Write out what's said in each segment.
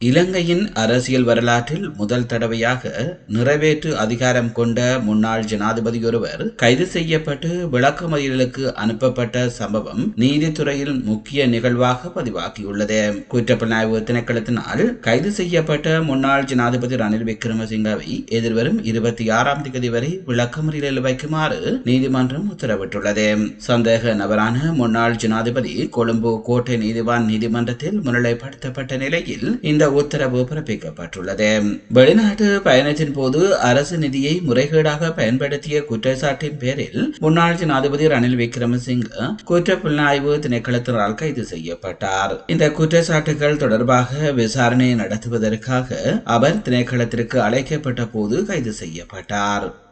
இலங்கையின் அரசியல் வரலாற்றில் முதல் தடவையாக நிறைவேற்று அதிகாரம் கொண்ட முன்னாள் ஜனாதிபதி ஒருவர் கைது செய்யப்பட்டு விளக்கமறியலுக்கு அனுப்பப்பட்ட சம்பவம் நீதித்துறையில் முக்கிய நிகழ்வாக பதிவாகியுள்ளது. குற்றப்புலனாய்வு திணைக்களத்தினால் கைது செய்யப்பட்ட முன்னாள் ஜனாதிபதி ரணில் விக்ரமசிங்கவை எதிர்வரும் இருபத்தி ஆறாம் தேதி வரை விளக்கமறியலில் வைக்குமாறு நீதிமன்றம் உத்தரவிட்டுள்ளது. சந்தேக நபரான முன்னாள் ஜனாதிபதி கொழும்பு கோட்டை நீதிவான் நீதிமன்றத்தில் முன்னிலைப்படுத்தப்பட்ட நிலையில் இந்த உத்தரவு பிறப்பிக்கப்பட்டுள்ளது. வெளிநாட்டு பயணத்தின் போது அரசு நிதியை முறைகேடாக பயன்படுத்திய குற்றச்சாட்டின் பேரில் முன்னாள் ஜனாதிபதி ரணில் விக்ரமசிங்க குற்ற புலனாய்வு திணைக்களத்தினால் கைது செய்யப்பட்டார். இந்த குற்றச்சாட்டுகள் தொடர்பாக விசாரணை நடத்துவதற்காக அவர் திணைக்களத்திற்கு அழைக்கப்பட்ட போது கைது செய்யப்பட்டார்.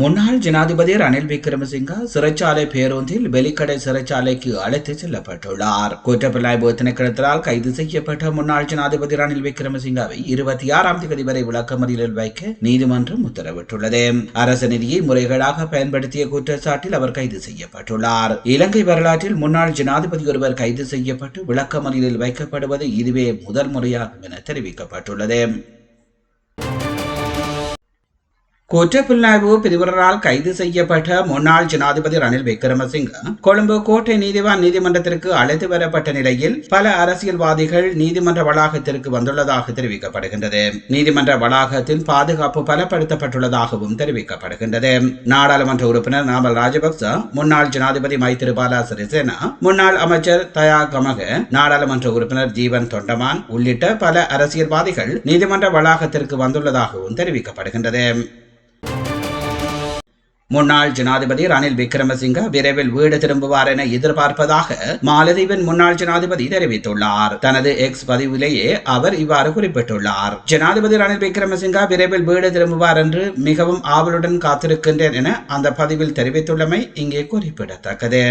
முன்னாள் ஜனாதிபதி ரணில் விக்ரமசிங்க சிறைச்சாலை பேருந்தில் வெலிக்கடை சிறைச்சாலைக்கு அழைத்துச் செல்லப்பட்டுள்ளார். குற்றப்புலனாய்வு திணைக்களத்தால் கைது செய்யப்பட்ட முன்னாள் ஜனாதிபதி ரணில் விக்ரமசிங்காவை இருபத்தி ஆறாம் தேதி வரை விளக்கமறியலில் வைக்க நீதிமன்றம் உத்தரவிட்டுள்ளது. அரசு நிதியை முறைகேடாக பயன்படுத்திய குற்றச்சாட்டில் அவர் கைது செய்யப்பட்டுள்ளார். இலங்கை வரலாற்றில் முன்னாள் ஜனாதிபதி ஒருவர் கைது செய்யப்பட்டு விளக்கமறியலில் வைக்கப்படுவது இதுவே முதல் முறையாகும் என தெரிவிக்கப்பட்டுள்ளது. குற்றப்புலனாய்வு பிரிவினரால் கைது செய்யப்பட்ட முன்னாள் ஜனாதிபதி ரணில் விக்ரமசிங்க கொழும்பு கோட்டை நீதிவான் நீதிமன்றத்திற்கு அழைத்து வரப்பட்ட நிலையில் பல அரசியல்வாதிகள் நீதிமன்ற வளாகத்திற்கு வந்துள்ளதாக தெரிவிக்கப்படுகின்றது. நீதிமன்ற வளாகத்தில் பாதுகாப்பு பலப்படுத்தப்பட்டுள்ளதாகவும் தெரிவிக்கப்படுகின்றது. நாடாளுமன்ற உறுப்பினர் நாமல் ராஜபக்ச முன்னாள் ஜனாதிபதி மைத்திரிபால சிறிசேனா முன்னாள் அமைச்சர் தயா கமக நாடாளுமன்ற உறுப்பினர் ஜீவன் தொண்டமான் உள்ளிட்ட பல அரசியல்வாதிகள் நீதிமன்ற வளாகத்திற்கு வந்துள்ளதாகவும் தெரிவிக்கப்படுகின்றது. முன்னாள் ஜனாதிபதி ரணில் விக்ரமசிங்க விரைவில் வீடு திரும்புவார் என எதிர்பார்ப்பதாக மாலதீவின் முன்னாள் ஜனாதிபதி தெரிவித்துள்ளார். தனது எக்ஸ் பதிவிலேயே அவர் இவ்வாறு குறிப்பிட்டுள்ளார். ஜனாதிபதி ரணில் விக்ரமசிங்க விரைவில் வீடு திரும்புவார் என்று மிகவும் ஆவலுடன் காத்திருக்கின்றேன் என அந்த பதிவில் தெரிவித்துள்ளமை இங்கே குறிப்பிடத்தக்கது.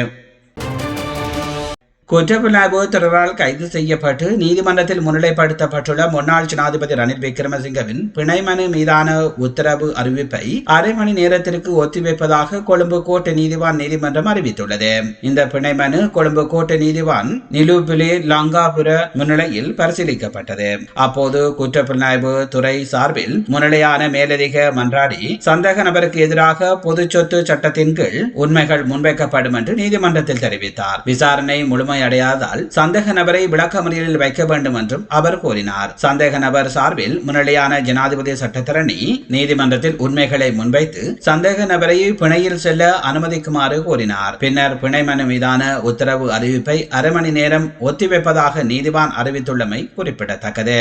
குற்றப்புலனாய்வு தொடரால் கைது செய்யப்பட்டு நீதிமன்றத்தில் முன்னிலைப்படுத்தப்பட்டுள்ள முன்னாள் ஜனாதிபதி ரணில் விக்ரமசிங்கவின் பிணை மனு மீதான உத்தரவு அறிவிப்பை அரை மணி நேரத்திற்கு ஒத்திவைப்பதாக கொழும்பு கோட்டை நீதிவான் நீதிமன்றம் அறிவித்துள்ளது. இந்த பிணை மனு கொழும்பு கோட்டை நீதிவான் நிலுபிலி லங்காபுர முன்னிலையில் பரிசீலிக்கப்பட்டது. அப்போது குற்றப்புலனாய்வு துறை சார்பில் முன்னிலையான மேலதிக மன்றாடி சந்தேக நபருக்கு எதிராக பொது சொத்து சட்டத்தின் கீழ் உண்மைகள் முன்வைக்கப்படும் என்று நீதிமன்றத்தில் தெரிவித்தார். விசாரணை முழுமை அடையாதால் சந்தேக நபரை விளக்கமறியலில் வைக்க வேண்டும் என்றும் அவர் கூறினார் சந்தேக நபர் சார்பில் முன்னிலையான ஜனாதிபதி சட்டத்தரணி நீதிமன்றத்தில் உண்மைகளை முன்வைத்து சந்தேக நபரை பிணையில் செல்ல அனுமதிக்குமாறு கூறினார் பின்னர் பிணை மனு மீதான உத்தரவு அறிவிப்பை அரை மணி நேரம் ஒத்திவைப்பதாக நீதிவான் அறிவித்துள்ளமை குறிப்பிடத்தக்கது.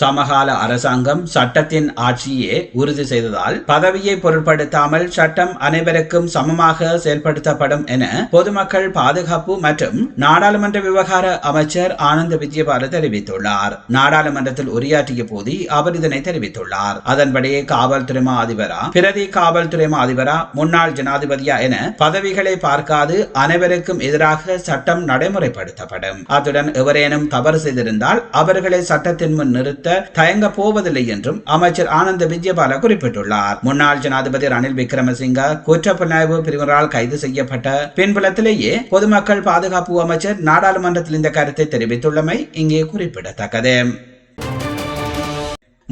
சமகால அரசாங்கம் சட்டத்தின் ஆட்சியே உறுதி செய்ததால் பதவியை பொருட்படுத்தாமல் சட்டம் அனைவருக்கும் சமமாக செயல்படுத்தப்படும் என பொதுமக்கள் பாதுகாப்பு மற்றும் நாடாளுமன்ற விவகார அமைச்சர் ஆனந்த விஜயபால தெரிவித்துள்ளார். நாடாளுமன்றத்தில் உரையாற்றிய போது அவர் இதனை தெரிவித்துள்ளார். அதன்படி காவல்துறை மா அதிபரா பிரதி காவல்துறை மா அதிபரா முன்னாள் ஜனாதிபதியா என பதவிகளை பார்க்காது அனைவருக்கும் எதிராக சட்டம் நடைமுறைப்படுத்தப்படும். அத்துடன் எவரேனும் தவறு செய்திருந்தால் அவர்களை சட்டத்தின் முன் நிறுத்த தயங்க போவதில்லை என்றும் அமைச்சர் ஆனந்த விஜயபால குறிப்பிட்டுள்ளார். முன்னாள் ஜனாதிபதி ரணில் விக்ரமசிங்க குற்றப்புலனாய்வு பிரிவினரால் கைது செய்யப்பட்ட பின்புலத்திலேயே பொதுமக்கள் பாதுகாப்பு அமைச்சர் நாடாளுமன்றத்தில் இந்த கருத்தை தெரிவித்துள்ளமை இங்கே குறிப்பிடத்தக்கது.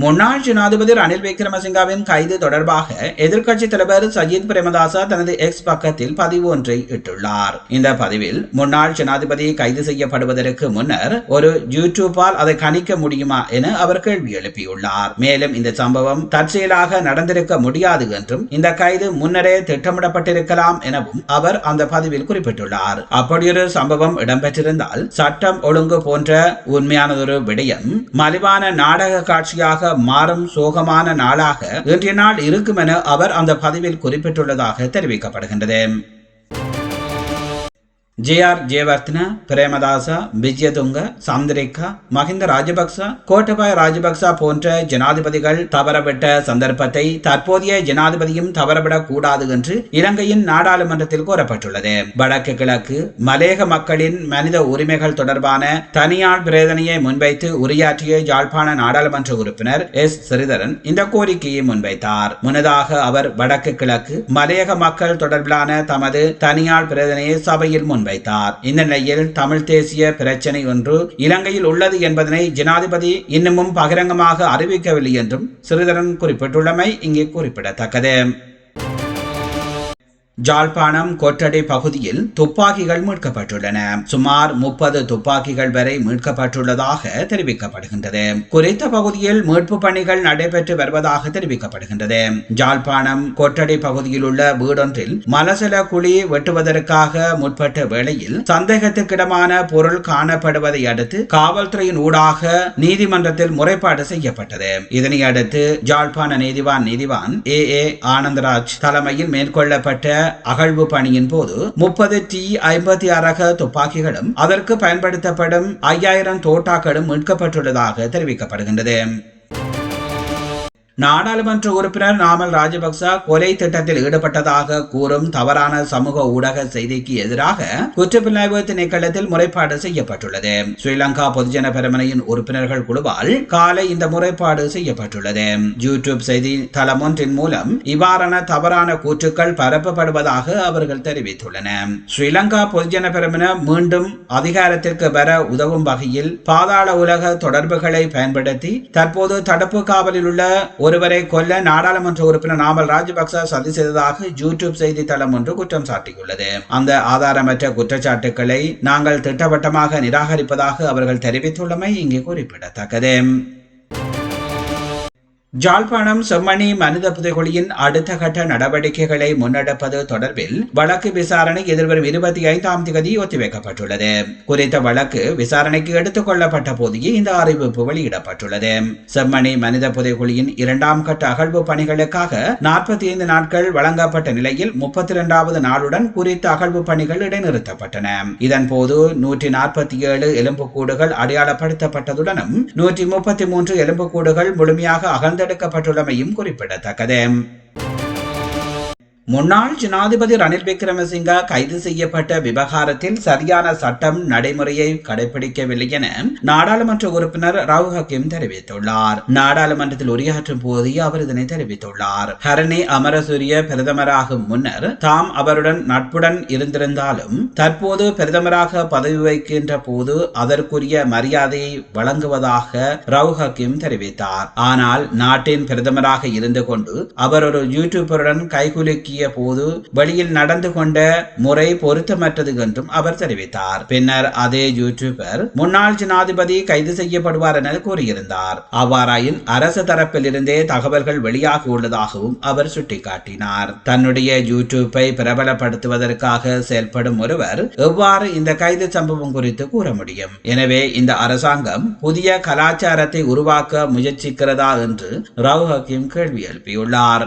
முன்னாள் ஜனாதிபதி ரணில் விக்ரமசிங்காவின் கைது தொடர்பாக எதிர்கட்சி தலைவர் சஜித் பிரேமதாசா தனது எக்ஸ் பக்கத்தில் பதிவு ஒன்றை இட்டுள்ளார். இந்த பதிவில் முன்னாள் ஜனாதிபதி கைது செய்யப்படுவதற்கு முன்னர் ஒரு யூடியூப்பால் அதை கணிக்க முடியுமா என அவர் கேள்வி எழுப்பியுள்ளார். மேலும் இந்த சம்பவம் தற்செயலாக நடந்திருக்க முடியாது என்றும் இந்த கைது முன்னரே திட்டமிடப்பட்டிருக்கலாம் எனவும் அவர் அந்த பதிவில் குறிப்பிட்டுள்ளார். அப்படியொரு சம்பவம் இடம்பெற்றிருந்தால் சட்டம் ஒழுங்கு போன்ற உண்மையானதொரு விடயம் மலிவான நாடக காட்சியாக மாறும் சோகமான நாளாக இன்றைய நாள் இருக்கும் என அவர் அந்த பதிவில் குறிப்பிட்டுள்ளதாக தெரிவிக்கப்படுகின்றது. ஜேஆர் ஆர் பிரேமதாசா பிரேமதாச விஜயதுங்க சந்திரிகா மஹிந்த ராஜபக்ச கோட்டபாய ராஜபக்ச போன்ற ஜனாதிபதிகள் தவறவிட்ட சந்தர்ப்பத்தை தற்போதைய ஜனாதிபதியும் தவறவிடக் கூடாது என்று இலங்கையின் நாடாளுமன்றத்தில் கூறப்பட்டுள்ளது. வடக்கு கிழக்கு மலேக மக்களின் மனித உரிமைகள் தொடர்பான தனியார் பிரேதனையை முன்வைத்து உரையாற்றிய யாழ்ப்பாண நாடாளுமன்ற உறுப்பினர் எஸ். ஸ்ரீதரன் இந்த கோரிக்கையை முன்வைத்தார். முன்னதாக அவர் வடக்கு கிழக்கு மலையக மக்கள் தொடர்பிலான தமது தனியார் பிரேதனையை சபையில் முன் வைத்தார். இந்த நிலையில் தமிழ் தேசிய பிரச்சனை ஒன்று இலங்கையில் உள்ளது என்பதனை ஜனாதிபதி இன்னமும் பகிரங்கமாக அறிவிக்கவில்லை என்றும் சிறிதரன் குறிப்பிட்டுள்ளமை இங்கே குறிப்பிடத்தக்கது. ஜாழ்ப்பாணம் கொட்டடை பகுதியில் துப்பாக்கிகள் மீட்கப்பட்டுள்ளன. சுமார் முப்பது துப்பாக்கிகள் வரை மீட்கப்பட்டுள்ளதாக தெரிவிக்கப்படுகின்றது. குறித்த பகுதியில் மீட்பு பணிகள் நடைபெற்று வருவதாக தெரிவிக்கப்படுகின்றது. ஜாழ்ப்பாணம் கொட்டடை பகுதியில் உள்ள வீடொன்றில் மலசல குழி வெட்டுவதற்காக முற்பட்ட வேளையில் சந்தேகத்துக்கிடமான பொருள் காணப்படுவதை அடுத்து காவல்துறையின் ஊடாக நீதிமன்றத்தில் முறைப்பாடு செய்யப்பட்டது. இதனை அடுத்து ஜாழ்ப்பாண நீதிவான் நீதிவான் ஏ ஏ ஆனந்தராஜ் தலைமையில் மேற்கொள்ளப்பட்ட அகழ்வு பணியின் போது முப்பது டி ஐம்பத்தி ஆறு ரக துப்பாக்கிகளும் அதற்கு பயன்படுத்தப்படும் ஐயாயிரம் தோட்டாக்களும் மீட்கப்பட்டுள்ளதாக தெரிவிக்கப்படுகின்றது. நாடாளுமன்ற உறுப்பினர் நாமல் ராஜபக்ச கொலை திட்டத்தில் ஈடுபட்டதாக கூறும் தவறான சமூக ஊடக செய்திக்கு எதிராக குற்றப்புலனாய்வு திணைக்களத்தில் முறைப்பாடு செய்யப்பட்டுள்ளது. ஸ்ரீலங்கா பொதுஜன பெருமனையின் உறுப்பினர்கள் குழுவால் காலை இந்த முறைப்பாடு செய்யப்பட்டுள்ளது. யூடியூப் செய்தி தளம் ஒன்றின் மூலம் இவ்வாறான தவறான கூற்றுக்கள் பரப்பப்படுவதாக அவர்கள் தெரிவித்துள்ளனர் ஸ்ரீலங்கா பொதுஜன பெருமன மீண்டும் அதிகாரத்திற்கு வர உதவும் வகையில் பாதாள உலக தொடர்புகளை பயன்படுத்தி தற்போது தடுப்பு காவலில் உள்ள ஒருவரை கொல்ல நாடாளுமன்ற உறுப்பினர் நாமல் ராஜபக்ச சதி செய்ததாக யூடியூப் செய்தித்தளம் ஒன்று குற்றம் சாட்டியுள்ளது. அந்த ஆதாரமற்ற குற்றச்சாட்டுக்களை நாங்கள் திட்டவட்டமாக நிராகரிப்பதாக அவர்கள் தெரிவித்துள்ளமை இங்கே குறிப்பிடத்தக்கது. ஜாழ்ப்பாணம் செம்மணி மனித புதைகுழியின் அடுத்த கட்ட நடவடிக்கைகளை முன்னெடுப்பது தொடர்பில் வழக்கு விசாரணை எதிர்வரும் இருபத்தி ஐந்தாம் தேதி ஒத்திவைக்கப்பட்டுள்ளது. குறித்த வழக்கு விசாரணைக்கு எடுத்துக் கொள்ளப்பட்ட போதே இந்த அறிவிப்பு வெளியிடப்பட்டுள்ளது. செம்மணி மனித புதைகுழியின் இரண்டாம் கட்ட அகழ்வு பணிகளுக்காக நாற்பத்தி ஐந்து நாட்கள் வழங்கப்பட்ட நிலையில் முப்பத்தி இரண்டாவது நாளுடன் குறித்த அகழ்வு பணிகள் இடைநிறுத்தப்பட்டன. இதன் போது நூற்றி நாற்பத்தி ஏழு எலும்புக்கூடுகள் அடையாளப்படுத்தப்பட்டதுடனும் நூற்றி முப்பத்தி மூன்று எலும்புக்கூடுகள் முழுமையாக அகழ்ந்த தடுக்கப்பட்டுள்ளமையும் குறிப்பிடத்தக்கது. முன்னாள் ஜனாதிபதி ரணில் விக்ரமசிங்க கைது செய்யப்பட்ட விவகாரத்தில் சரியான சட்டம் நடைமுறையை கடைபிடிக்கவில்லை என நாடாளுமன்ற உறுப்பினர் ராவ் ஹக்கீம் தெரிவித்துள்ளார். நாடாளுமன்றத்தில் உரையாற்றும் போது அவர் இதனை தெரிவித்துள்ளார். ஹரணி அமரசூரிய பிரதமராகும் முன்னர் தாம் அவருடன் நட்புடன் இருந்திருந்தாலும் தற்போது பிரதமராக பதவி வகிக்கின்ற போது அதற்குரிய மரியாதையை வழங்குவதாக ரவு ஹக்கீம் தெரிவித்தார். ஆனால் நாட்டின் பிரதமராக இருந்து கொண்டு அவர் ஒரு யூடியூபருடன் கைகுலுக்கி இயக்கிய போது வழியில் நடந்து கொண்ட முறை பொருத்தமற்றது என்றும் அவர் தெரிவித்தார். பின்னர் அதே யூடியூபர் முன்னாள் ஜனாதிபதி கைது செய்யப்படுவார் என கூறியிருந்தார். அவ்வாறாயின் அரசு தரப்பில் இருந்தே தகவல்கள் வெளியாக உள்ளதாகவும் அவர் சுட்டிக்காட்டினார். தன்னுடைய யூடியூப்பை பிரபலப்படுத்துவதற்காக செயல்படும் ஒருவர் எவ்வாறு இந்த கைது சம்பவம் குறித்து கூற முடியும்? எனவே இந்த அரசாங்கம் புதிய கலாச்சாரத்தை உருவாக்க முயற்சிக்கிறதா என்று ராவ் ஹக்கீம் கேள்வி எழுப்பியுள்ளார்.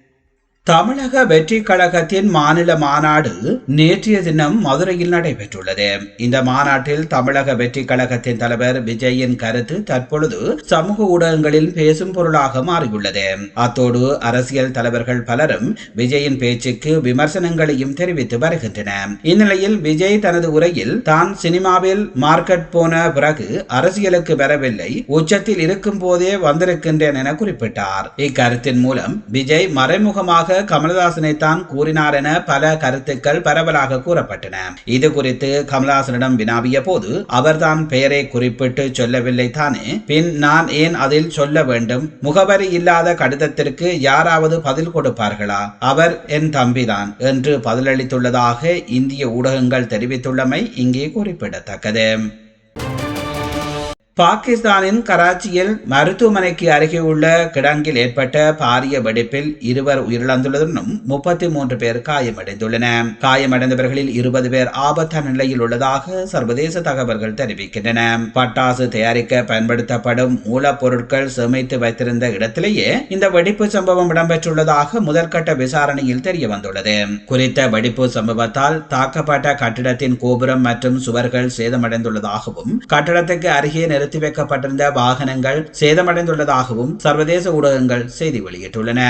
தமிழக வெற்றி கழகத்தின் மாநில மாநாடு நேற்றைய தினம் மதுரையில் நடைபெற்றுள்ளது. இந்த மாநாட்டில் தமிழக வெற்றி கழகத்தின் தலைவர் விஜயின் கருத்து தற்பொழுது சமூக ஊடகங்களில் பேசும் பொருளாக மாறியுள்ளது. அத்தோடு அரசியல் தலைவர்கள் பலரும் விஜயின் பேச்சுக்கு விமர்சனங்களையும் தெரிவித்து வருகின்றனர். இந்நிலையில் விஜய் தனது உரையில் தான் சினிமாவில் மார்க்கெட் போன பிறகு அரசியலுக்கு வரவில்லை உச்சத்தில் இருக்கும் போதே வந்திருக்கின்றேன் என குறிப்பிட்டார். இக்கருத்தின் மூலம் விஜய் மறைமுகமாக கமலஹாசனை தான் கூறினார் என பல கருத்துக்கள் பரவலாக கூறப்பட்டன. இது குறித்து கமலஹாசனிடம் வினாவிய போது அவர்தான் பெயரை குறிப்பிட்டு சொல்லவில்லை தானே. பின் நான் ஏன் அதில் சொல்ல வேண்டும்? முகவரி இல்லாத கடிதத்திற்கு யாராவது பதில் கொடுப்பார்களா? அவர் என் தம்பிதான் என்று பதிலளித்துள்ளதாக இந்திய ஊடகங்கள் தெரிவித்துள்ளமை இங்கே குறிப்பிடத்தக்கது. பாகிஸ்தானின் கராச்சியில் மருத்துவமனைக்கு அருகே உள்ள கிடங்கில் ஏற்பட்ட பாரிய வெடிப்பில் இருவர் உயிரிழந்துள்ளதுடன் முப்பத்தி மூன்று பேர் காயமடைந்துள்ளன காயமடைந்தவர்களில் இருபது பேர் ஆபத்தான நிலையில் உள்ளதாக சர்வதேச தகவல்கள் தெரிவிக்கின்றன. பட்டாசு தயாரிக்க பயன்படுத்தப்படும் மூலப்பொருட்கள் சேமித்து வைத்திருந்த இடத்திலேயே இந்த வெடிப்பு சம்பவம் இடம்பெற்றுள்ளதாக முதற்கட்ட விசாரணையில் தெரிய வந்துள்ளது குறித்த வெடிப்பு சம்பவத்தால் தாக்கப்பட்ட கட்டிடத்தின் கோபுரம் மற்றும் சுவர்கள் சேதமடைந்துள்ளதாகவும் கட்டிடத்துக்கு அருகே நிறுத்தி வைக்கப்பட்டிருந்த வாகனங்கள் சேதமடைந்துள்ளதாகவும் சர்வதேச ஊடகங்கள் செய்தி வெளியிட்டுள்ளன.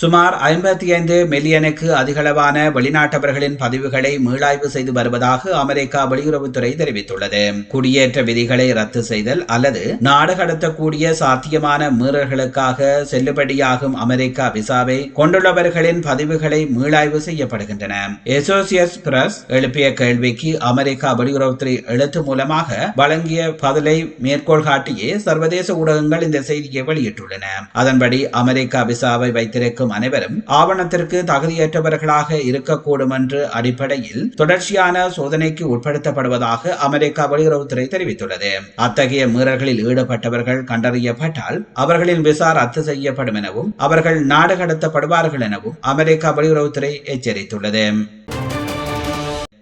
சுமார் ஐம்பத்தி ஐந்து மில்லியனுக்கு அதிகளவான வெளிநாட்டவர்களின் பதிவுகளை மீளாய்வு செய்து வருவதாக அமெரிக்கா வெளியுறவுத்துறை தெரிவித்துள்ளது. குடியேற்ற விதிகளை ரத்து செய்தல் அல்லது நாடு கடத்தக்கூடிய சாத்தியமான மீறல்களுக்காக செல்லுபடியாகும் அமெரிக்கா விசாவை கொண்டுள்ளவர்களின் பதிவுகளை மீளாய்வு செய்யப்படுகின்றன. எசோசியஸ் பிரஸ் எழுப்பிய கேள்விக்கு அமெரிக்கா வெளியுறவுத்துறை எழுத்து மூலமாக வழங்கிய பதிலை மேற்கோள் காட்டியே சர்வதேச ஊடகங்கள் இந்த செய்தியை வெளியிட்டுள்ளன. அதன்படி அமெரிக்கா விசாவை வைத்திருக்கும் இருக்கும் அனைவரும் ஆவணத்திற்கு தகுதியற்றவர்களாக இருக்கக்கூடும் என்று அடிப்படையில் தொடர்ச்சியான சோதனைக்கு உட்படுத்தப்படுவதாக அமெரிக்கா வெளியுறவுத்துறை தெரிவித்துள்ளது. அத்தகைய மீறல்களில் ஈடுபட்டவர்கள் கண்டறியப்பட்டால் அவர்களின் விசா ரத்து செய்யப்படும் எனவும் அவர்கள் நாடு கடத்தப்படுவார்கள் எனவும் அமெரிக்கா வெளியுறவுத்துறை எச்சரித்துள்ளது.